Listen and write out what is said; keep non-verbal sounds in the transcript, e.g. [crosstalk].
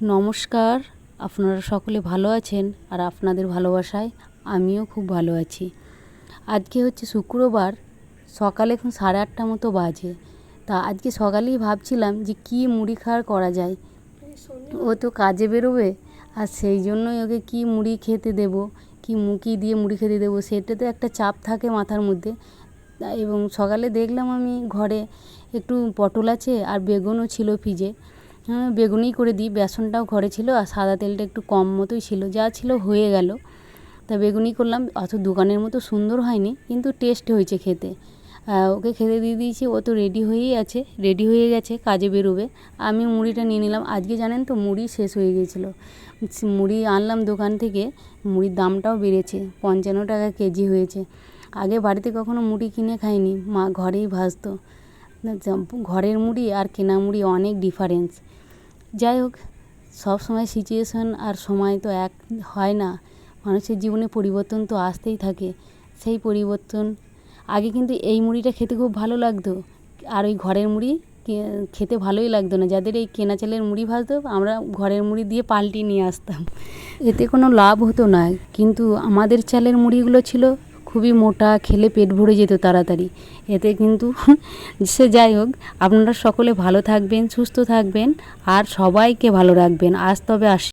নমস্কার, আপনারা সকলে ভালো আছেন আর আপনাদের ভালোবাসায় আমিও খুব ভালো আছি। আজকে হচ্ছে শুক্রবার, সকালে এখন সাড়ে আটটা মতো বাজে। তা আজকে সকালেই ভাবছিলাম যে কী মুড়ি খাওয়ার করা যায়। ও তো কাজে বেরোবে, আর সেই জন্যই ওকে কী মুড়ি খেতে দেব, কী মুখি দিয়ে মুড়ি খেতে দেবো সেটাতে একটা চাপ থাকে মাথার মধ্যে। এবং সকালে দেখলাম আমি ঘরে একটু পটল আছে আর বেগুনও ছিল ফ্রিজে। বেগুনই করে দিই। বেসনটাও ঘরে ছিল আর সাদা তেলটা একটু কম মতোই ছিল। যা ছিল হয়ে গেল। তা বেগুনি করলাম। অত দোকানের মতো সুন্দর হয়নি, কিন্তু টেস্ট হয়েছে খেতে। ওকে খেতে দিয়ে দিয়েছি। ও তো রেডি হয়েই আছে। রেডি হয়ে গেছে, কাজে বেরোবে। আমি মুড়িটা নিয়ে নিলাম। আজকে জানেন তো, মুড়ি শেষ হয়ে গিয়েছিল মুড়ি আনলাম দোকান থেকে। মুড়ির দামটাও বেড়েছে। পঞ্চান্ন টাকা কেজি হয়েছে। আগে বাড়িতে কখনো মুড়ি কিনে খাইনি। মা ঘরেই ভাজতো। ঘরের মুড়ি আর কেনা মুড়ি অনেক ডিফারেন্স যাই হোক, সব সময় সিচুয়েশন আর সময় তো এক, হয় না। মানুষের জীবনে পরিবর্তন তো আসতেই থাকে। সেই পরিবর্তন, আগে কিন্তু এই মুড়িটা খেতে খুব ভালো লাগতো। আর ওই ঘরের মুড়ি খেতে ভালোই লাগতো না। যাদের এই কেনা চালের মুড়ি ভাজতো, আমরা ঘরের মুড়ি দিয়ে পাল্টিয়ে নিয়ে আসতাম। এতে কোনো লাভ হতো না। কিন্তু আমাদের চালের মুড়িগুলো ছিল খুবই মোটা, খেলে পেট ভরে যেত তাড়াতাড়ি। এতে কিন্তু [laughs] সে যাই হোক, আপনারা সকলে ভালো থাকবেন, সুস্থ থাকবেন, আর সবাইকে ভালো রাখবেন। আজ তবে আসি।